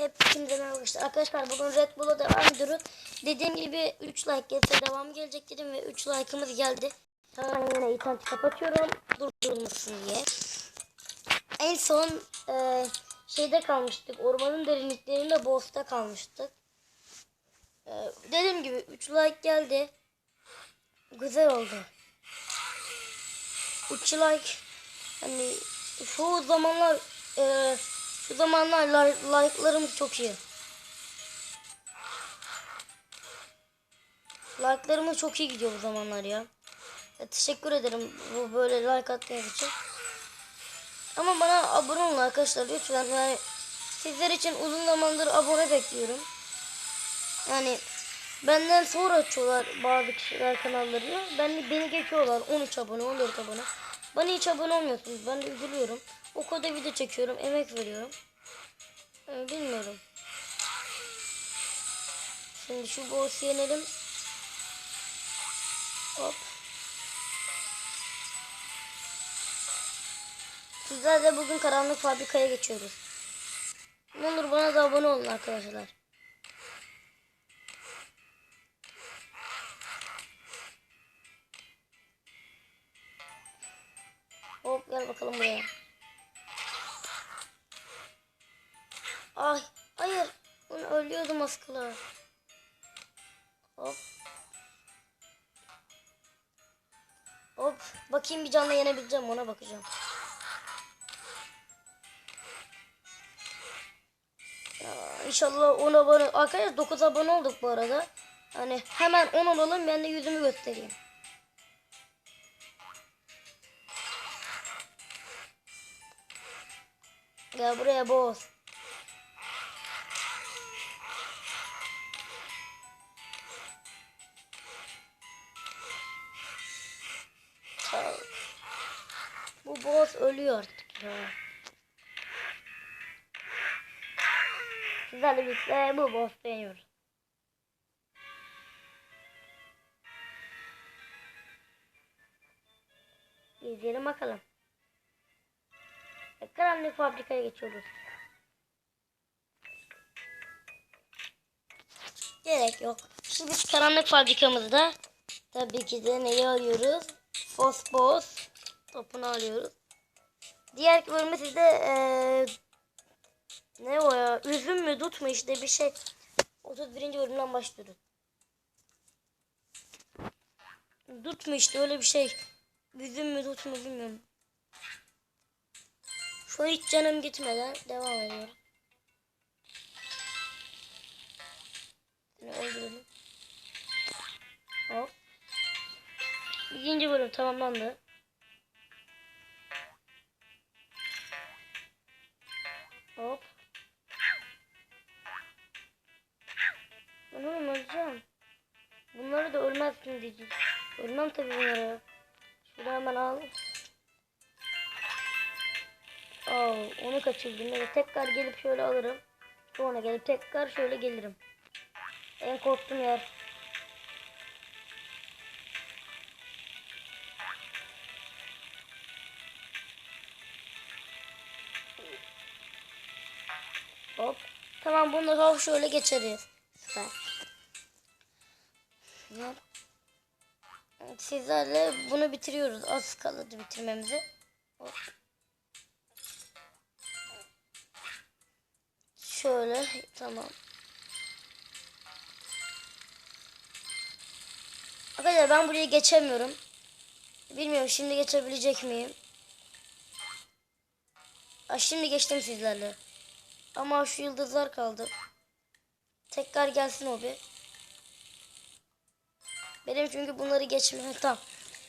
Hepinize merhaba arkadaşlar. Arkadaşlar bugün Red Bull'a devam ediyoruz. Dediğim gibi 3 like gelse devam gelecek dedim ve 3 like'ımız geldi. Hemen yine interneti kapatıyorum. Durdurulmasın diye. En son e, şeyde kalmıştık. Ormanın derinliklerinde boss'ta kalmıştık. E, dediğim gibi 3 like geldi. Güzel oldu. 3 like hani şu zamanlar e, şu zamanlar li- like'larımız çok iyi. Like'larımız çok iyi gidiyor bu zamanlar ya. Ya teşekkür ederim bu böyle like attığınız için. Ama bana abone olun arkadaşlar lütfen. Yani sizler için uzun zamandır abone bekliyorum. Yani benden sonra açıyorlar bazı kişiler kanalları. Ben, beni geçiyorlar 13 abone 14 abone. Bana hiç abone olmuyorsunuz. Ben de üzülüyorum. O kadar video çekiyorum. Emek veriyorum. Ee, bilmiyorum. Şimdi şu boss'u yenelim. Hop. Sizler de bugün karanlık fabrikaya geçiyoruz. Ne olur bana da abone olun arkadaşlar. Hop gel bakalım buraya. Ay hayır. Ben ölüyordum az. Hop. Hop. Bakayım bir canla yenebileceğim ona bakacağım. Ya, İnşallah 10 abone. Arkadaşlar 9 abone olduk bu arada. Hani hemen 10 olalım ben de yüzümü göstereyim. Gel buraya. Tamam. Bu boss ölüyor artık ya. Sizlerle birlikte bu boss deniyoruz. İzleyelim bakalım. Karanlık fabrikaya geçiyoruz. Gerek yok. Şimdi biz karanlık fabrikamızda tabii ki de neyi alıyoruz? Fosfos topunu alıyoruz. Diğer bölümde sizde eee, ne o ya? Üzüm mü dut mu işte bir şey. 31. bölümden başlıyoruz. Dut mu işte öyle bir şey. Üzüm mü dut mu bilmiyorum. An hiç canım gitmeden devam ediyorum. Seni öldürelim. Hop. İkinci bölüm tamamlandı. Hop. Ben oğlum öleceğim. Bunları da ölmezsin diyeceğiz. Ölmem tabii bunları. Şunu hemen al. Oo, onu kaçırdım. Evet, tekrar gelip şöyle alırım. Sonra gelip tekrar şöyle gelirim. En korktuğum yer. Hop. Tamam bunu hop şöyle geçeriz. Süper. Hop. Sizlerle bunu bitiriyoruz. Az kaldı bitirmemize. Hop. Şöyle tamam. Arkadaşlar ben buraya geçemiyorum. Bilmiyorum şimdi geçebilecek miyim? Aa, şimdi geçtim sizlerle. Ama şu yıldızlar kaldı. Tekrar gelsin o bir. Benim çünkü bunları geçmem tamam.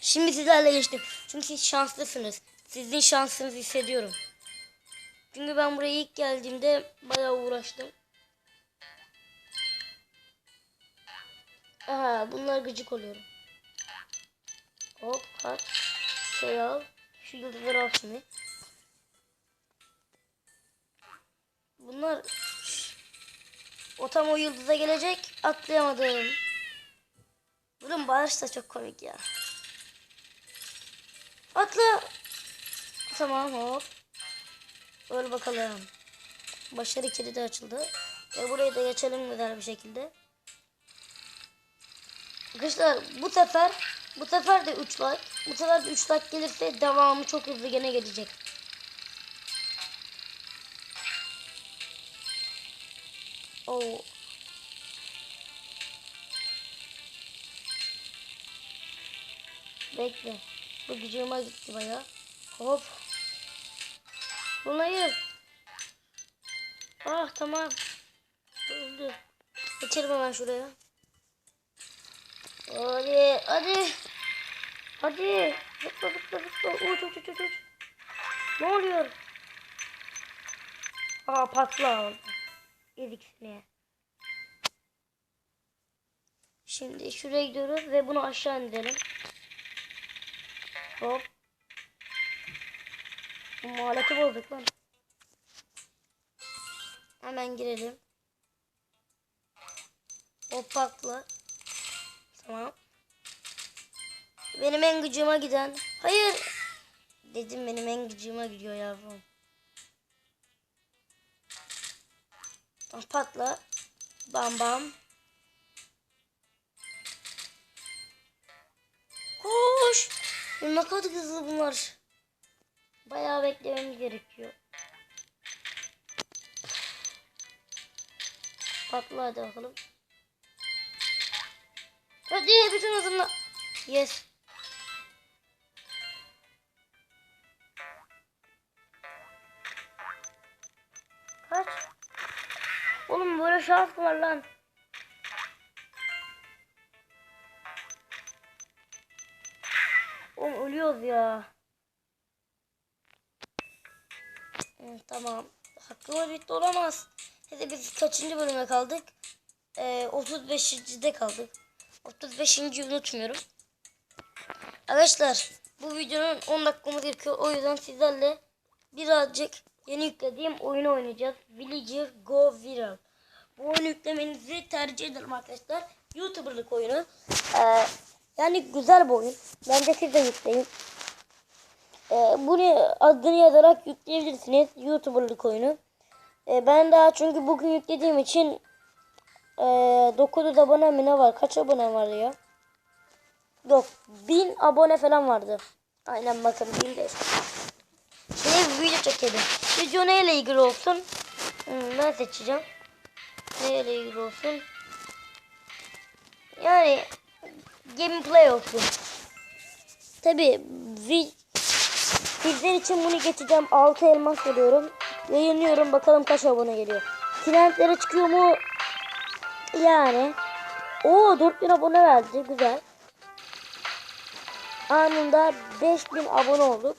Şimdi sizlerle geçtim. Çünkü siz şanslısınız. Sizin şansınızı hissediyorum. Çünkü ben buraya ilk geldiğimde bayağı uğraştım. Aha bunlar gıcık oluyorum. Hop kaç. Şey al. Şu yıldızları al şimdi. Bunlar o tam o yıldıza gelecek. Atlayamadım. Bunun bağış da çok komik ya. Atla. Tamam hop. Öl bakalım. Başarı kilidi açıldı. Ve burayı da geçelim güzel bir şekilde. Arkadaşlar bu sefer bu sefer de 3 like. Bu sefer de 3 like gelirse devamı çok hızlı gene gelecek. Oo. Bekle. Bu gücüme gitti baya. Hop. Bunu hayır. Ah tamam. Öldü. Geçelim hemen şuraya. Hadi hadi. Hadi. Zıpla zıpla zıpla. Uç uç uç. uç. Ne oluyor? Aa patla oldu. Yedik seni. Şimdi şuraya gidiyoruz ve bunu aşağı indirelim. Hop. Maleti bozduk lan. Hemen girelim. Hop patla. Tamam. Benim en gücüme giden. Hayır. Dedim benim en gücüme gidiyor yavrum. Tamam, Patla. Bam bam. Koş. Ne kadar hızlı bunlar. Bayağı beklememiz gerekiyor. Patla hadi bakalım. Hadi bütün hızımla. Yes. Kaç? Oğlum böyle şans var lan. Oğlum ölüyoruz ya. Hı, tamam. Hakkımız bitti olamaz. Hadi biz kaçıncı bölüme kaldık? Ee, 35. de kaldık. 35. unutmuyorum. Arkadaşlar bu videonun 10 dakikamız gerekiyor. O yüzden sizlerle birazcık yeni yüklediğim oyunu oynayacağız. Villager Go Viral. Bu oyunu yüklemenizi tercih ederim arkadaşlar. YouTuber'lık oyunu. Ee, yani güzel bir oyun. Bence siz de yükleyin. Ee, bunu adını yazarak yükleyebilirsiniz. YouTuber'lık oyunu. Ee, ben daha çünkü bugün yüklediğim için ee, 900 abone mi ne var? Kaç abone var ya? Yok 1000 abone falan vardı. Aynen bakın 1000 de. Şimdi video çekelim. Video neyle ilgili olsun? Hmm, ben seçeceğim. Neyle ilgili olsun? Yani gameplay olsun. Tabi sizler için bunu geçeceğim. 6 elmas veriyorum. Yayınlıyorum bakalım kaç abone geliyor. Trendlere çıkıyor mu? Yani. Oo 4000 abone verdi. Güzel. Anında 5000 abone olduk.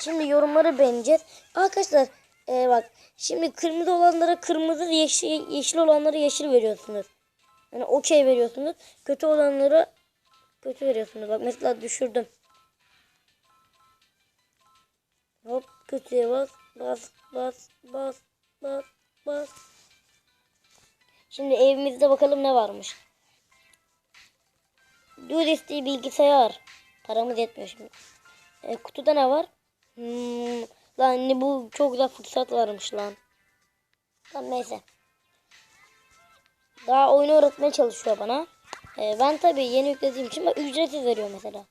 Şimdi yorumları beğeneceğiz. Arkadaşlar e, bak şimdi kırmızı olanlara kırmızı yeşil, yeşil olanlara yeşil veriyorsunuz. Yani okey veriyorsunuz. Kötü olanlara kötü veriyorsunuz. Bak mesela düşürdüm. Kötüye bas. Bas bas bas bas bas. Şimdi evimizde bakalım ne varmış. Dual diye bilgisayar. Paramız yetmiyor şimdi. E, kutuda ne var? Hmm, lan bu çok güzel fırsat varmış lan. Lan neyse. Daha oyunu öğretmeye çalışıyor bana. E, ben tabii yeni yüklediğim için ücretsiz veriyor mesela.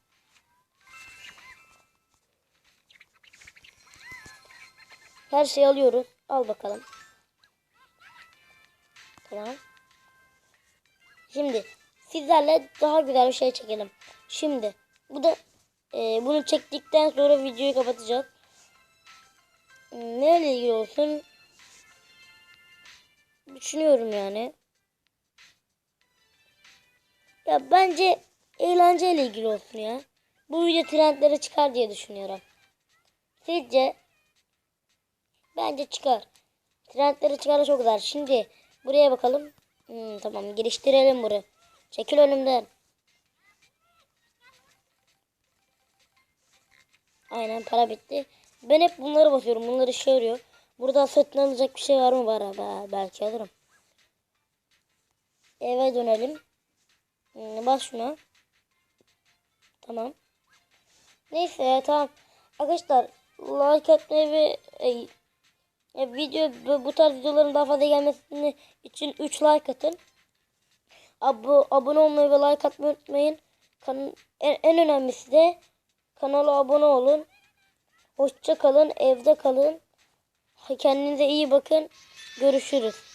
Her şeyi alıyoruz. Al bakalım. Tamam. Şimdi sizlerle daha güzel bir şey çekelim. Şimdi bu da e, bunu çektikten sonra videoyu kapatacağız. Neyle ilgili olsun? Düşünüyorum yani. Ya bence eğlenceyle ilgili olsun ya. Bu video trendlere çıkar diye düşünüyorum. Sizce? Bence çıkar. Trendlere çıkar çok güzel. Şimdi buraya bakalım. Hmm, tamam geliştirelim burayı. Çekil önümden. Aynen para bitti. Ben hep bunları basıyorum. Bunlar işe yarıyor. Burada satın alacak bir şey var mı? Var. Belki alırım. Eve dönelim. Hmm, bas şuna. Tamam. Neyse tamam. Arkadaşlar like etmeyi ve E, video bu- bu tarz videoların daha fazla gelmesini için 3 like atın. Abo, abone olmayı ve like atmayı unutmayın. Kan- en, en önemlisi de kanala abone olun. Hoşça kalın, evde kalın. Kendinize iyi bakın. Görüşürüz.